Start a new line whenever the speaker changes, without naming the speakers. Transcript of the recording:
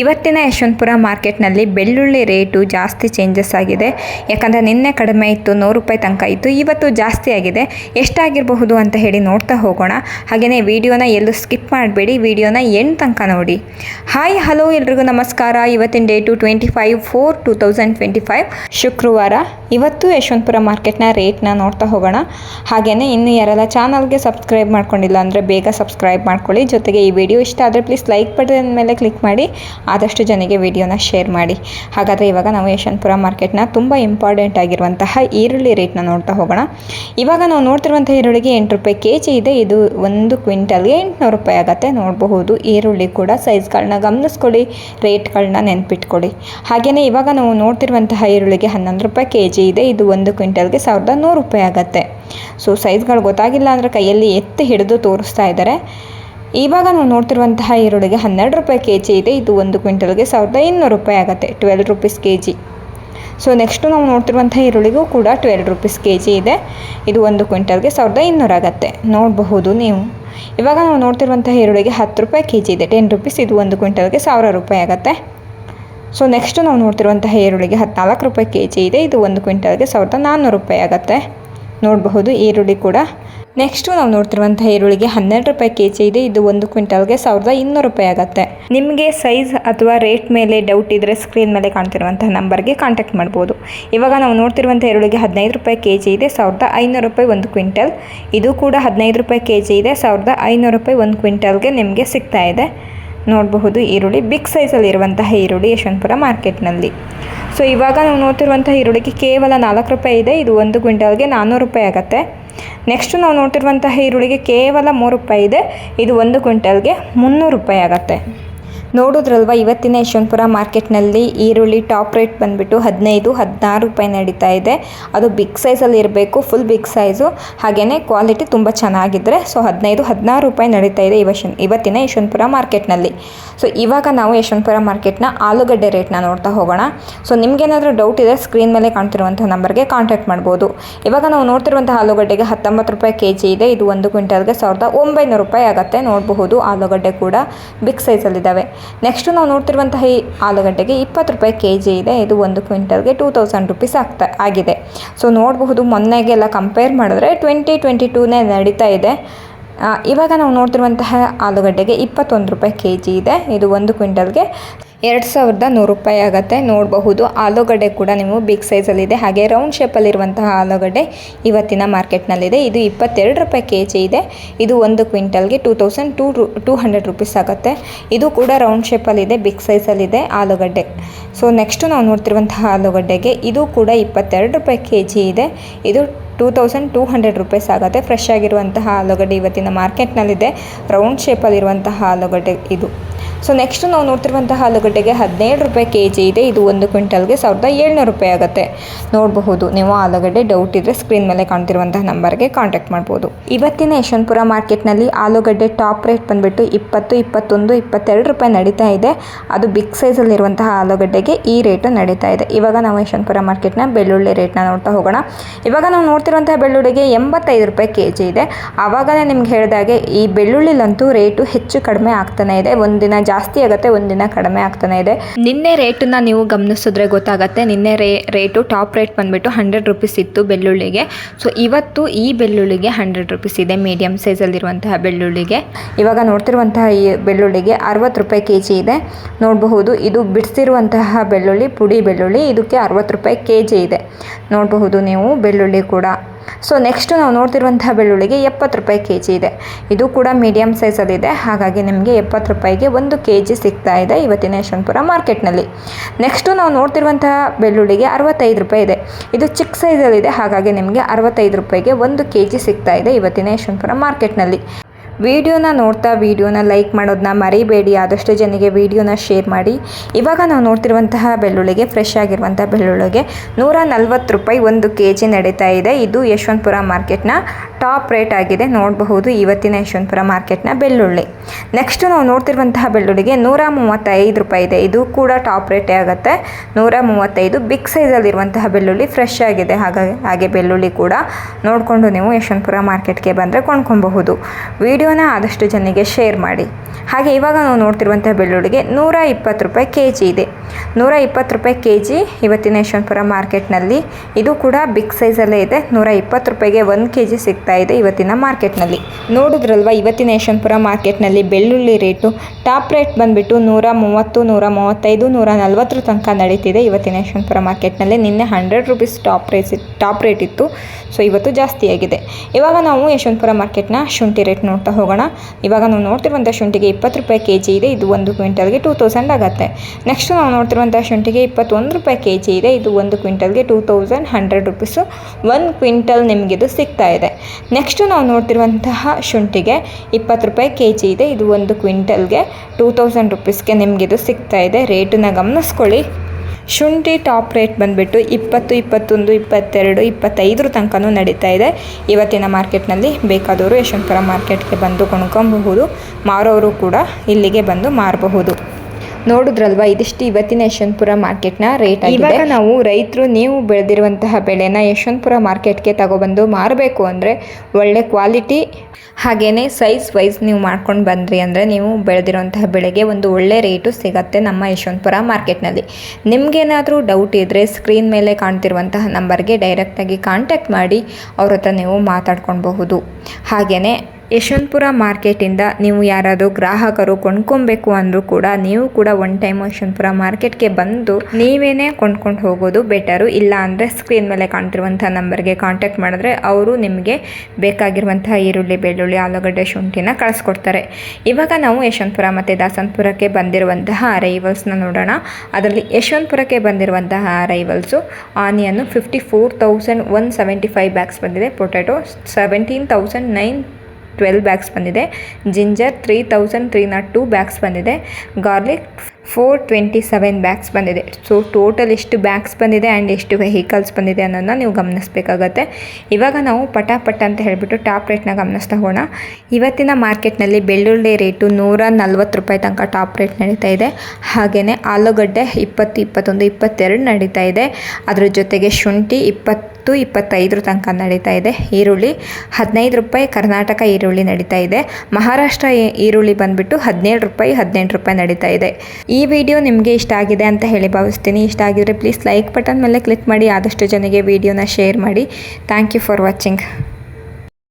ಇವತ್ತಿನ ಯಶವಂತಪುರ ಮಾರ್ಕೆಟ್ನಲ್ಲಿ ಬೆಳ್ಳುಳ್ಳಿ ರೇಟು ಜಾಸ್ತಿ ಚೇಂಜಸ್ ಆಗಿದೆ. ಯಾಕಂದರೆ ನಿನ್ನೆ ಕಡಿಮೆ ಇತ್ತು, ನೂರು ರೂಪಾಯಿ ತನಕ ಇತ್ತು, ಇವತ್ತು ಜಾಸ್ತಿ ಆಗಿದೆ. ಎಷ್ಟಾಗಿರಬಹುದು ಅಂತ ಹೇಳಿ ನೋಡ್ತಾ ಹೋಗೋಣ. ಹಾಗೆಯೇ ವಿಡಿಯೋನ ಎಲ್ಲೂ ಸ್ಕಿಪ್ ಮಾಡಬೇಡಿ, ವಿಡಿಯೋನ ಎಂಡ್ ತನಕ ನೋಡಿ. ಹಾಯ್ ಹಲೋ ಎಲ್ರಿಗೂ ನಮಸ್ಕಾರ. ಇವತ್ತಿನ date twenty five four two thousand twenty five ಶುಕ್ರವಾರ. ಇವತ್ತು ಯಶವಂತಪುರ ಮಾರ್ಕೆಟ್ನ ರೇಟ್ನ ನೋಡ್ತಾ ಹೋಗೋಣ. ಹಾಗೆಯೇ ಇನ್ನು ಯಾರೆಲ್ಲ ಚಾನಲ್ಗೆ ಸಬ್ಸ್ಕ್ರೈಬ್ ಮಾಡ್ಕೊಂಡಿಲ್ಲ ಅಂದರೆ ಬೇಗ ಸಬ್ಸ್ಕ್ರೈಬ್ ಮಾಡ್ಕೊಳ್ಳಿ. ಜೊತೆಗೆ ಈ ವಿಡಿಯೋ ಇಷ್ಟ ಆದರೆ ಪ್ಲೀಸ್ ಲೈಕ್ ಬಟನ್ ಮೇಲೆ ಕ್ಲಿಕ್ ಮಾಡಿ. ಆದಷ್ಟು ಜನಗೆ ವಿಡಿಯೋನ ಶೇರ್ ಮಾಡಿ. ಹಾಗಾದರೆ ಇವಾಗ ನಾವು ಯಶವಂತಪುರ ಮಾರ್ಕೆಟ್ನ ತುಂಬ ಇಂಪಾರ್ಟೆಂಟ್ ಆಗಿರುವಂತಹ ಈರುಳ್ಳಿ ರೇಟ್ನ ನೋಡ್ತಾ ಹೋಗೋಣ. ಇವಾಗ ನಾವು ನೋಡ್ತಿರುವಂಥ ಈರುಳ್ಳಿಗೆ ಎಂಟು ರೂಪಾಯಿ ಕೆ ಜಿ ಇದೆ. ಇದು ಒಂದು ಕ್ವಿಂಟಲ್ಗೆ ಎಂಟುನೂರು ರೂಪಾಯಿ ಆಗುತ್ತೆ. ನೋಡಬಹುದು, ಈರುಳ್ಳಿ ಕೂಡ ಸೈಜ್ಗಳನ್ನ ಗಮನಿಸ್ಕೊಳ್ಳಿ ರೇಟ್ಗಳನ್ನ ನೆನ್ಪಿಟ್ಕೊಳ್ಳಿ. ಹಾಗೆಯೇ ಇವಾಗ ನಾವು ನೋಡ್ತಿರುವಂತಹ ಈರುಳ್ಳಿಗೆ ಹನ್ನೊಂದು ರೂಪಾಯಿ ಕೆ ಜಿ ಇದೆ. ಇದು ಒಂದು ಕ್ವಿಂಟಲ್ಗೆ ಸಾವಿರದ ನೂರು ರೂಪಾಯಿ ಆಗುತ್ತೆ. ಸೊ ಸೈಜ್ಗಳು ಗೊತ್ತಾಗಿಲ್ಲ ಅಂದರೆ ಕೈಯಲ್ಲಿ ಎತ್ತಿ ಹಿಡಿದು ತೋರಿಸ್ತಾ ಇದ್ದಾರೆ. ಇವಾಗ ನಾವು ನೋಡ್ತಿರುವಂತಹ ಈರುಳ್ಳಿಗೆ ಹನ್ನೆರಡು ರೂಪಾಯಿ ಕೆ ಜಿ ಇದೆ. ಇದು ಒಂದು ಕ್ವಿಂಟಲ್ಗೆ ಸಾವಿರದ ಇನ್ನೂರು ರೂಪಾಯಿ ಆಗುತ್ತೆ. Twelve rupees K G so next ನಾವು ನೋಡ್ತಿರುವಂಥ ಈರುಳ್ಳಿಗೂ ಕೂಡ ಟ್ವೆಲ್ ರುಪೀಸ್ ಕೆ ಜಿ ಇದೆ. ಇದು ಒಂದು ಕ್ವಿಂಟಲ್ಗೆ ಸಾವಿರದ ಆಗುತ್ತೆ. ನೋಡಬಹುದು ನೀವು. ಇವಾಗ ನಾವು ನೋಡ್ತಿರುವಂಥ ಈರುಳ್ಳಿಗೆ ಹತ್ತು ರೂಪಾಯಿ ಕೆ ಜಿ ಇದೆ. Ten rupees. ಇದು ಒಂದು ಕ್ವಿಂಟಲ್ಗೆ ಸಾವಿರ ರೂಪಾಯಿ ಆಗುತ್ತೆ. ಸೊ ನೆಕ್ಸ್ಟು ನಾವು ನೋಡ್ತಿರುವಂತಹ ಈರುಳ್ಳಿಗೆ ಹದಿನಾಲ್ಕು ರೂಪಾಯಿ ಕೆ ಜಿ ಇದೆ. ಇದು ಒಂದು ಕ್ವಿಂಟಲ್ಗೆ ಸಾವಿರದ ನಾನ್ನೂರು ರೂಪಾಯಿ ಆಗುತ್ತೆ. ನೋಡಬಹುದು ಈರುಳ್ಳಿ ಕೂಡ. ನೆಕ್ಸ್ಟು ನಾವು ನೋಡ್ತಿರುವಂಥ ಈರುಳ್ಳಿಗೆ ಹನ್ನೆರಡು ರೂಪಾಯಿ ಕೆ ಜಿ ಇದೆ. ಇದು ಒಂದು ಕ್ವಿಂಟಲ್ಗೆ ಸಾವಿರದ ಇನ್ನೂರು ರೂಪಾಯಿ ಆಗುತ್ತೆ. ನಿಮಗೆ ಸೈಜ್ ಅಥವಾ ರೇಟ್ ಮೇಲೆ ಡೌಟ್ ಇದ್ದರೆ ಸ್ಕ್ರೀನ್ ಮೇಲೆ ಕಾಣ್ತಿರುವಂಥ ನಂಬರ್ಗೆ ಕಾಂಟ್ಯಾಕ್ಟ್ ಮಾಡ್ಬೋದು. ಇವಾಗ ನಾವು ನೋಡ್ತಿರುವಂಥ ಈರುಳ್ಳಿಗೆ ಹದಿನೈದು ರೂಪಾಯಿ ಕೆ ಜಿ ಇದೆ. ಸಾವಿರದ ಐನೂರು ರೂಪಾಯಿ ಒಂದು ಕ್ವಿಂಟಲ್. ಇದು ಕೂಡ ಹದಿನೈದು ರೂಪಾಯಿ ಕೆ ಜಿ ಇದೆ. ಸಾವಿರದ ಐನೂರು ರೂಪಾಯಿ ಒಂದು ಕ್ವಿಂಟಲ್ಗೆ ನಿಮಗೆ ಸಿಗ್ತಾ ಇದೆ. ನೋಡಬಹುದು ಈರುಳ್ಳಿ ಬಿಗ್ ಸೈಜಲ್ಲಿ ಇರುವಂತಹ ಈರುಳ್ಳಿ ಯಶವಂತಪುರ ಮಾರ್ಕೆಟ್ನಲ್ಲಿ. ಸೊ ಇವಾಗ ನಾವು ನೋಡ್ತಿರುವಂಥ ಈರುಳ್ಳಿಗೆ ಕೇವಲ ನಾಲ್ಕು ರೂಪಾಯಿ ಇದೆ. ಇದು ಒಂದು ಕ್ವಿಂಟಲ್ಗೆ ನಾನ್ನೂರು ರೂಪಾಯಿ ಆಗುತ್ತೆ. ನೆಕ್ಸ್ಟು ನಾವು ನೋಡ್ತಿರುವಂತಹ ಈರುಳ್ಳಿಗೆ ಕೇವಲ ಮೂರು ರೂಪಾಯಿ ಇದೆ. ಇದು ಒಂದು ಕ್ವಿಂಟಲ್ಗೆ ಮುನ್ನೂರು ರೂಪಾಯಿ ಆಗುತ್ತೆ. ನೋಡಿದ್ರಲ್ವ, ಇವತ್ತಿನ ಯಶವಂತಪುರ ಮಾರ್ಕೆಟ್ನಲ್ಲಿ ಈರುಳ್ಳಿ ಟಾಪ್ ರೇಟ್ ಬಂದುಬಿಟ್ಟು ಹದಿನೈದು, ಹದಿನಾರು ರೂಪಾಯಿ ನಡೀತಾ ಇದೆ. ಅದು ಬಿಗ್ ಸೈಜಲ್ಲಿ ಇರಬೇಕು ಫುಲ್ ಬಿಗ್ ಸೈಜು ಹಾಗೆಯೇ ಕ್ವಾಲಿಟಿ ತುಂಬ ಚೆನ್ನಾಗಿದ್ದರೆ ಸೊ ಹದಿನೈದು, ಹದಿನಾರು ರೂಪಾಯಿ ನಡೀತಾ ಇದೆ ಇವಶನ್ ಇವತ್ತಿನ ಯಶವಂತಪುರ ಮಾರ್ಕೆಟ್ನಲ್ಲಿ. ಸೊ ಇವಾಗ ನಾವು ಯಶವಂತಪುರ ಮಾರ್ಕೆಟ್ನ ಆಲೂಗಡ್ಡೆ ರೇಟ್ನ ನೋಡ್ತಾ ಹೋಗೋಣ. ಸೊ ನಿಮಗೇನಾದರೂ ಡೌಟ್ ಇದೆ ಸ್ಕ್ರೀನ್ ಮೇಲೆ ಕಾಣ್ತಿರುವಂಥ ನಂಬರ್ಗೆ ಕಾಂಟ್ಯಾಕ್ಟ್ ಮಾಡ್ಬೋದು. ಇವಾಗ ನಾವು ನೋಡ್ತಿರುವಂಥ ಆಲೂಗಡ್ಡೆಗೆ ಹತ್ತೊಂಬತ್ತು ರೂಪಾಯಿ ಕೆ ಜಿ ಇದೆ. ಇದು ಒಂದು ಕ್ವಿಂಟಲ್ಗೆ ಸಾವಿರದ ಒಂಬೈನೂರು ರೂಪಾಯಿ ಆಗುತ್ತೆ. ನೋಡಬಹುದು, ಆಲೂಗಡ್ಡೆ ಕೂಡ ಬಿಗ್ ಸೈಜಲ್ಲಿದ್ದಾವೆ ನೆಕ್ಸ್ಟು ನಾವು ನೋಡ್ತಿರುವಂತಹ ಈ ಆಲೂಗಡ್ಡೆಗೆ ಇಪ್ಪತ್ತು ರೂಪಾಯಿ ಕೆ ಜಿ ಇದೆ. ಇದು ಒಂದು ಕ್ವಿಂಟಲ್ಗೆ ಟೂ ತೌಸಂಡ್ ರುಪೀಸ್ ಆಗ್ತಾ, ಆಗಿದೆ. ಸೊ ನೋಡಬಹುದು ಮೊನ್ನೆಗೆಲ್ಲ ಕಂಪೇರ್ ಮಾಡಿದ್ರೆ ಟ್ವೆಂಟಿ ಟ್ವೆಂಟಿ ಟೂನೇ ನಡೀತಾ ಇದೆ. ಇವಾಗ ನಾವು ನೋಡ್ತಿರುವಂತಹ ಆಲೂಗಡ್ಡೆಗೆ ಇಪ್ಪತ್ತೊಂದು ರೂಪಾಯಿ ಕೆ ಜಿ ಇದೆ. ಇದು ಒಂದು ಕ್ವಿಂಟಲ್ಗೆ ಎರಡು ಸಾವಿರದ ನೂರು ರೂಪಾಯಿ ಆಗುತ್ತೆ. ನೋಡಬಹುದು. ಆಲೂಗಡ್ಡೆ ಕೂಡ ನೀವು ಬಿಗ್ ಸೈಜಲ್ಲಿದೆ ಹಾಗೆ ರೌಂಡ್ ಶೇಪಲ್ಲಿರುವಂತಹ ಆಲೂಗಡ್ಡೆ ಇವತ್ತಿನ ಮಾರ್ಕೆಟ್ನಲ್ಲಿದೆ ಇದು ಇಪ್ಪತ್ತೆರಡು ರೂಪಾಯಿ ಕೆ ಜಿ ಇದೆ. ಇದು ಒಂದು ಕ್ವಿಂಟಲ್ಗೆ ಟೂ ತೌಸಂಡ್ ಟೂ ರು ಟೂ ಹಂಡ್ರೆಡ್ ರುಪೀಸ್ ಆಗುತ್ತೆ. ಇದು ಕೂಡ ರೌಂಡ್ ಶೇಪಲ್ಲಿದೆ ಬಿಗ್ ಸೈಜಲ್ಲಿದೆ ಆಲೂಗಡ್ಡೆ. ಸೊ ನೆಕ್ಸ್ಟು ನಾವು ನೋಡ್ತಿರುವಂತಹ ಆಲೂಗಡ್ಡೆಗೆ ಇದು ಕೂಡ ಇಪ್ಪತ್ತೆರಡು ರೂಪಾಯಿ ಕೆ ಜಿ ಇದೆ. ಇದು two thousand two hundred rupees ಆಗುತ್ತೆ. ಫ್ರೆಶ್ ಆಗಿರುವಂತಹ ಆಲೂಗಡ್ಡೆ ಇವತ್ತಿನ ಮಾರ್ಕೆಟ್ನಲ್ಲಿದೆ ರೌಂಡ್ ಶೇಪಲ್ಲಿರುವಂತಹ ಆಲೂಗಡ್ಡೆ ಇದು. ಸೊ ನೆಕ್ಸ್ಟು ನಾವು ನೋಡ್ತಿರುವಂತಹ ಆಲೂಗಡ್ಡೆಗೆ ಹದಿನೇಳು ರೂಪಾಯಿ ಕೆ ಜಿ ಇದೆ. ಇದು ಒಂದು ಕ್ವಿಂಟಲ್ಗೆ ಸಾವಿರದ ಏಳ್ನೂರು ರೂಪಾಯಿ ಆಗುತ್ತೆ. ನೋಡಬಹುದು, ನೀವು ಆಲೂಗಡ್ಡೆ ಡೌಟ್ ಇದ್ದರೆ ಸ್ಕ್ರೀನ್ ಮೇಲೆ ಕಾಣ್ತಿರುವಂತಹ ನಂಬರ್ಗೆ ಕಾಂಟ್ಯಾಕ್ಟ್ ಮಾಡ್ಬೋದು. ಇವತ್ತಿನ ಯಶವಂತಪುರ ಮಾರ್ಕೆಟ್ನಲ್ಲಿ ಆಲೂಗಡ್ಡೆ ಟಾಪ್ ರೇಟ್ ಬಂದುಬಿಟ್ಟು ಇಪ್ಪತ್ತು, ಇಪ್ಪತ್ತೊಂದು, ಇಪ್ಪತ್ತೆರಡು ರೂಪಾಯಿ ನಡೀತಾ ಇದೆ. ಅದು ಬಿಗ್ ಸೈಜಲ್ಲಿರುವಂತಹ ಆಲೂಗಡ್ಡೆಗೆ ಈ ರೇಟು ನಡೀತಾ ಇದೆ. ಇವಾಗ ನಾವು ಯಶವಂತಪುರ ಮಾರ್ಕೆಟ್ನ ಬೆಳ್ಳುಳ್ಳಿ ರೇಟ್ನ ನೋಡ್ತಾ ಹೋಗೋಣ. ಇವಾಗ ನಾವು ನೋಡ್ತಿರುವಂತಹ ಬೆಳ್ಳುಳ್ಳಿಗೆ ಎಂಬತ್ತೈದು ರೂಪಾಯಿ ಕೆ ಜಿ ಇದೆ. ಆವಾಗಲೇ ನಿಮ್ಗೆ ಹೇಳಿದಾಗೆ ಈ ಬೆಳ್ಳುಳ್ಳಿಲಂತೂ ರೇಟು ಹೆಚ್ಚು ಕಡಿಮೆ ಆಗ್ತಾನೆ ಇದೆ. ಒಂದಿನ ಜಾಸ್ತಿ ಆಗುತ್ತೆ ಒಂದಿನ ಕಡಿಮೆ ಆಗ್ತಾನೆ ಇದೆ. ನಿನ್ನೆ ರೇಟನ್ನ ನೀವು ಗಮನಿಸಿದ್ರೆ ಗೊತ್ತಾಗತ್ತೆ. ನಿನ್ನೆ ರೇ, ರೇಟು ಟಾಪ್ ರೇಟ್ ಬಂದುಬಿಟ್ಟು ಹಂಡ್ರೆಡ್ ರುಪೀಸ್ ಇತ್ತು ಬೆಳ್ಳುಳ್ಳಿಗೆ. ಸೊ ಇವತ್ತು ಈ ಬೆಳ್ಳುಳ್ಳಿಗೆ ಹಂಡ್ರೆಡ್ ರುಪೀಸ್ ಇದೆ ಮೀಡಿಯಮ್ ಸೈಜಲ್ಲಿರುವಂತಹ ಬೆಳ್ಳುಳ್ಳಿಗೆ. ಇವಾಗ ನೋಡ್ತಿರುವಂತಹ ಈ ಬೆಳ್ಳುಳ್ಳಿಗೆ ಅರವತ್ತು ರೂಪಾಯಿ ಕೆ ಜಿ ಇದೆ. ನೋಡಬಹುದು, ಇದು ಬಿಡಿಸಿರುವಂತಹ ಬೆಳ್ಳುಳ್ಳಿ, ಪುಡಿ ಬೆಳ್ಳುಳ್ಳಿ, ಇದಕ್ಕೆ ಅರವತ್ತು ರೂಪಾಯಿ ಕೆ ಜಿ ಇದೆ. ನೋಡಬಹುದು ನೀವು ಬೆಳ್ಳುಳ್ಳಿ ಕೂಡ. ಸೊ ನೆಕ್ಸ್ಟ್ ನಾವು ನೋಡ್ತಿರುವಂತಹ ಬೆಳ್ಳುಳ್ಳಿಗೆ ಎಪ್ಪತ್ತು ರೂಪಾಯಿ ಕೆ ಜಿ ಇದೆ. ಇದು ಕೂಡ ಮೀಡಿಯಮ್ ಸೈಜಲ್ಲಿದೆ ಹಾಗಾಗಿ ನಿಮಗೆ ಎಪ್ಪತ್ತು ರೂಪಾಯಿಗೆ ಒಂದು ಕೆ ಜಿ ಸಿಗ್ತಾ ಇದೆ ಇವತ್ತಿನ ಯಶವಂತಪುರ ಮಾರ್ಕೆಟ್ನಲ್ಲಿ ನೆಕ್ಸ್ಟು ನಾವು ನೋಡ್ತಿರುವಂತಹ ಬೆಳ್ಳುಳ್ಳಿಗೆ ಅರವತ್ತೈದು ರೂಪಾಯಿ ಇದೆ. ಇದು ಚಿಕ್ಕ ಸೈಜಲ್ಲಿದೆ ಹಾಗಾಗಿ ನಿಮಗೆ ಅರವತ್ತೈದು ರೂಪಾಯಿಗೆ ಒಂದು ಕೆ ಜಿ ಸಿಗ್ತಾ ಇದೆ ಇವತ್ತಿನ ಯಶವಂತಪುರ ಮಾರ್ಕೆಟ್ನಲ್ಲಿ ವಿಡಿಯೋನ ನೋಡ್ತಾ ವಿಡಿಯೋನ ಲೈಕ್ ಮಾಡೋದನ್ನ ಮರಿಬೇಡಿ. ಆದಷ್ಟು ಜನರಿಗೆ ವಿಡಿಯೋನ ಶೇರ್ ಮಾಡಿ. ಇವಾಗ ನಾವು ನೋಡ್ತಿರುವಂತಹ ಬೆಳ್ಳುಳ್ಳಿಗೆ ಫ್ರೆಶ್ ಆಗಿರುವಂಥ ಬೆಳ್ಳುಳ್ಳಿಗೆ ನೂರ ನಲ್ವತ್ತು ರೂಪಾಯಿ ಒಂದು ಕೆ ಜಿ ನಡೀತಾ ಇದೆ. ಇದು ಯಶವಂತಪುರ ಮಾರ್ಕೆಟ್ನ ಟಾಪ್ ರೇಟ್ ಆಗಿದೆ. ನೋಡಬಹುದು ಇವತ್ತಿನ ಯಶವಂತಪುರ ಮಾರ್ಕೆಟ್ನ ಬೆಳ್ಳುಳ್ಳಿ. ನೆಕ್ಸ್ಟ್ ನಾವು ನೋಡ್ತಿರುವಂತಹ ಬೆಳ್ಳುಳ್ಳಿಗೆ ನೂರ ಮೂವತ್ತೈದು ರೂಪಾಯಿ ಇದೆ. ಇದು ಕೂಡ ಟಾಪ್ ರೇಟೇ ಆಗುತ್ತೆ. ನೂರ ಮೂವತ್ತೈದು ಬಿಗ್ ಸೈಜಲ್ಲಿರುವಂತಹ ಬೆಳ್ಳುಳ್ಳಿ ಫ್ರೆಶ್ ಆಗಿದೆ. ಹಾಗಾಗಿ ಹಾಗೆ ಬೆಳ್ಳುಳ್ಳಿ ಕೂಡ ನೋಡಿಕೊಂಡು ನೀವು ಯಶವಂತಪುರ ಮಾರ್ಕೆಟ್ಗೆ ಬಂದರೆ ಕೊಂಡ್ಕೊಬಹುದು. ವಿಡಿಯೋನ ಆದಷ್ಟು ಜನರಿಗೆ ಶೇರ್ ಮಾಡಿ. ಹಾಗೆ ಇವಾಗ ನಾವು ನೋಡ್ತಿರುವಂತಹ ಬೆಳ್ಳುಳ್ಳಿಗೆ ನೂರ ಇಪ್ಪತ್ತು ರೂಪಾಯಿ ಕೆ ಜಿ ಇದೆ. ನೂರ ಇಪ್ಪತ್ತು ರೂಪಾಯಿ ಕೆ ಜಿ ಇವತ್ತಿನ ಯಶವಂತಪುರ ಮಾರ್ಕೆಟ್ನಲ್ಲಿ ಇದು ಕೂಡ ಬಿಗ್ ಸೈಜಲ್ಲೇ ಇದೆ. ನೂರ ಇಪ್ಪತ್ತು ರೂಪಾಯಿಗೆ ಒಂದು ಕೆ ಜಿ ಸಿಗ್ತಾ ಇದೆ ಇವತ್ತಿನ ಮಾರ್ಕೆಟ್ನಲ್ಲಿ. ನೋಡಿದ್ರಲ್ವ, ಇವತ್ತಿನ ಯಶವಂತಪುರ ಮಾರ್ಕೆಟ್ನಲ್ಲಿ ಬೆಳ್ಳುಳ್ಳಿ ರೇಟು ಟಾಪ್ ರೇಟ್ ಬಂದುಬಿಟ್ಟು ನೂರ ಮೂವತ್ತು, ನೂರ ಮೂವತ್ತೈದು, ನೂರ ನಲ್ವತ್ತರ ತನಕ ನಡೀತಿದೆ ಇವತ್ತಿನ ಯಶವಂತಪುರ ಮಾರ್ಕೆಟ್ನಲ್ಲಿ. ನಿನ್ನೆ hundred rupees top rates top rate ಇತ್ತು. ಸೊ, ಇವತ್ತು ಜಾಸ್ತಿ ಆಗಿದೆ. ಇವಾಗ ನಾವು ಯಶವಂತಪುರ ಮಾರ್ಕೆಟ್ನ ಶುಂಠಿ ರೇಟ್ ನೋಡ್ತಾ ಹೋಗೋಣ. ಇವಾಗ ನಾವು ನೋಡ್ತಿರುವಂಥ ಶುಂಠಿಗೆ ಇಪ್ಪತ್ತು ರೂಪಾಯಿ ಕೆ ಜಿ ಇದೆ. ಇದು ಒಂದು ಕ್ವಿಂಟಲ್ಗೆ ಟೂ ತೌಸಂಡ್ ಆಗುತ್ತೆ. ನೆಕ್ಸ್ಟ್ ನಾವು ನೋಡ್ತಿರುವಂಥ ಶುಂಠಿಗೆ ಇಪ್ಪತ್ತೊಂದು ರೂಪಾಯಿ ಕೆ ಜಿ ಇದೆ. ಇದು ಒಂದು ಕ್ವಿಂಟಲ್ಗೆ ಟೂ ತೌಸಂಡ್ ಹಂಡ್ರೆಡ್ ರುಪೀಸು. ಒಂದು ಕ್ವಿಂಟಲ್ ನಿಮಗಿದು ಸಿಗ್ತಾ ಇದೆ. ನೆಕ್ಸ್ಟು ನಾವು ನೋಡ್ತಿರುವಂತಹ ಶುಂಠಿಗೆ ಇಪ್ಪತ್ತು ರೂಪಾಯಿ ಕೆ ಜಿ ಇದೆ. ಇದು ಒಂದು ಕ್ವಿಂಟಲ್ಗೆ ಟೂ ತೌಸಂಡ್ ರುಪೀಸ್ಗೆ ಇದು ಸಿಗ್ತಾ ಇದೆ. ರೇಟನ್ನ ಗಮನಿಸ್ಕೊಳ್ಳಿ. ಶುಂಠಿ ಟಾಪ್ ರೇಟ್ ಬಂದುಬಿಟ್ಟು ಇಪ್ಪತ್ತು, ಇಪ್ಪತ್ತೊಂದು, ಇಪ್ಪತ್ತೆರಡು ಇಪ್ಪತ್ತೈದರ ತನಕನೂ ನಡೀತಾ ಇದೆ. ಇವತ್ತಿನ ಮಾರ್ಕೆಟ್ನಲ್ಲಿ ಬೇಕಾದವರು ಯಶವಂತಪುರ ಮಾರ್ಕೆಟ್ಗೆ ಬಂದು ಕೊಂಡ್ಕೊಬಹುದು. ಮಾರೋರು ಕೂಡ ಇಲ್ಲಿಗೆ ಬಂದು ಮಾರಬಹುದು. ನೋಡಿದ್ರಲ್ವಾ? ಇದಿಷ್ಟು ಇವತ್ತಿನ ಯಶವಂತಪುರ ಮಾರ್ಕೆಟ್ನ ರೇಟ್ ಇವಾಗ ನಾವು ರೈತರು ನೀವು ಬೆಳೆದಿರುವಂತಹ ಬೆಳೆನ ಯಶವಂತಪುರ ಮಾರ್ಕೆಟ್ಗೆ ತಗೊಬಂದು ಮಾರಬೇಕು ಅಂದರೆ ಒಳ್ಳೆ ಕ್ವಾಲಿಟಿ ಹಾಗೇ ಸೈಜ್ ವೈಸ್ ನೀವು ಮಾಡ್ಕೊಂಡು ಬಂದ್ರಿ ಅಂದರೆ ನೀವು ಬೆಳೆದಿರುವಂತಹ ಬೆಳೆಗೆ ಒಂದು ಒಳ್ಳೆ ರೇಟು ಸಿಗತ್ತೆ ನಮ್ಮ ಯಶವಂತಪುರ ಮಾರ್ಕೆಟ್ನಲ್ಲಿ. ನಿಮಗೇನಾದರೂ ಡೌಟ್ ಇದ್ದರೆ ಸ್ಕ್ರೀನ್ ಮೇಲೆ ಕಾಣ್ತಿರುವಂತಹ ನಂಬರ್ಗೆ ಡೈರೆಕ್ಟಾಗಿ ಕಾಂಟ್ಯಾಕ್ಟ್ ಮಾಡಿ ಅವ್ರ ಹತ್ರ ನೀವು ಮಾತಾಡ್ಕೊಳ್ಬಹುದು. ಹಾಗೆಯೇ ಯಶವಂತಪುರ ಮಾರ್ಕೆಟಿಂದ ನೀವು ಯಾರಾದರೂ ಗ್ರಾಹಕರು ಕೊಂಡ್ಕೊಬೇಕು ಅಂದರೂ ಕೂಡ ನೀವು ಕೂಡ ಒನ್ ಟೈಮ್ ಯಶವಂತಪುರ ಮಾರ್ಕೆಟ್ಗೆ ಬಂದು ನೀವೇನೇ ಕೊಂಡ್ಕೊಂಡು ಹೋಗೋದು ಬೆಟರು ಇಲ್ಲ ಅಂದರೆ ಸ್ಕ್ರೀನ್ ಮೇಲೆ ಕಾಣ್ತಿರುವಂಥ ನಂಬರ್ಗೆ ಕಾಂಟ್ಯಾಕ್ಟ್ ಮಾಡಿದ್ರೆ ಅವರು ನಿಮಗೆ ಬೇಕಾಗಿರುವಂತಹ ಈರುಳ್ಳಿ, ಬೆಳ್ಳುಳ್ಳಿ, ಆಲೂಗಡ್ಡೆ, ಶುಂಠಿನ ಕಳಿಸ್ಕೊಡ್ತಾರೆ. ಇವಾಗ ನಾವು ಯಶವಂತಪುರ ಮತ್ತು ದಾಸನಪುರಕ್ಕೆ ಬಂದಿರುವಂತಹ ಅರೈವಲ್ಸ್ನ ನೋಡೋಣ. ಅದರಲ್ಲಿ ಯಶವಂತಪುರಕ್ಕೆ ಬಂದಿರುವಂತಹ arrivals onion fifty four thousand one seventy five bags ಬಂದಿದೆ. Potato seventeen thousand nine twelve bags ಬಂದಿದೆ. Ginger three thousand three nought two bags ಬಂದಿದೆ. Garlic four twenty seven bags ಬಂದಿದೆ. ಸೊ ಟೋಟಲ್ ಎಷ್ಟು ಬ್ಯಾಗ್ಸ್ ಬಂದಿದೆ ಆ್ಯಂಡ್ ಎಷ್ಟು vehicles ಬಂದಿದೆ ಅನ್ನೋದನ್ನ ನೀವು ಗಮನಿಸಬೇಕಾಗತ್ತೆ. ಇವಾಗ ನಾವು ಪಟಾಪಟ ಪಟ ಅಂತ ಹೇಳಿಬಿಟ್ಟು ಟಾಪ್ ರೇಟ್ನ ಗಮನಿಸ್ತಾ ಹೋಗೋಣ. ಇವತ್ತಿನ ಮಾರ್ಕೆಟ್ನಲ್ಲಿ ಬೆಳ್ಳುಳ್ಳಿ ರೇಟು ನೂರ ನಲ್ವತ್ತು ರೂಪಾಯಿ ತನಕ ಟಾಪ್ ರೇಟ್ ನಡೀತಾ ಇದೆ. ಹಾಗೆಯೇ ಆಲೂಗಡ್ಡೆ ಇಪ್ಪತ್ತು, ಇಪ್ಪತ್ತೊಂದು, ಇಪ್ಪತ್ತೆರಡು ನಡೀತಾ ಇದೆ. ಅದರ ಜೊತೆಗೆ ಶುಂಠಿ ಇಪ್ಪತ್ತು ಇಪ್ಪತ್ತೈದರ ತನಕ ನಡೀತಾ ಇದೆ. ಈರುಳ್ಳಿ ಹದಿನೈದು ರೂಪಾಯಿ, ಕರ್ನಾಟಕ ಈರುಳ್ಳಿ ನಡೀತಾ ಇದೆ. ಮಹಾರಾಷ್ಟ್ರ ಈರುಳ್ಳಿ ಬಂದುಬಿಟ್ಟು ಹದಿನೇಳು ರೂಪಾಯಿ, ಹದಿನೆಂಟು ರೂಪಾಯಿ ನಡೀತಾ ಇದೆ. ಈ ವಿಡಿಯೋ ನಿಮಗೆ ಇಷ್ಟ ಆಗಿದೆ ಅಂತ ಹೇಳಿ ಭಾವಿಸ್ತೀನಿ. ಇಷ್ಟ ಆಗಿದ್ರೆ ಪ್ಲೀಸ್ ಲೈಕ್ ಬಟನ್ ಮೇಲೆ ಕ್ಲಿಕ್ ಮಾಡಿ ಆದಷ್ಟು ಜನಗೆ ವಿಡಿಯೋನ ಶೇರ್ ಮಾಡಿ. Thank you for watching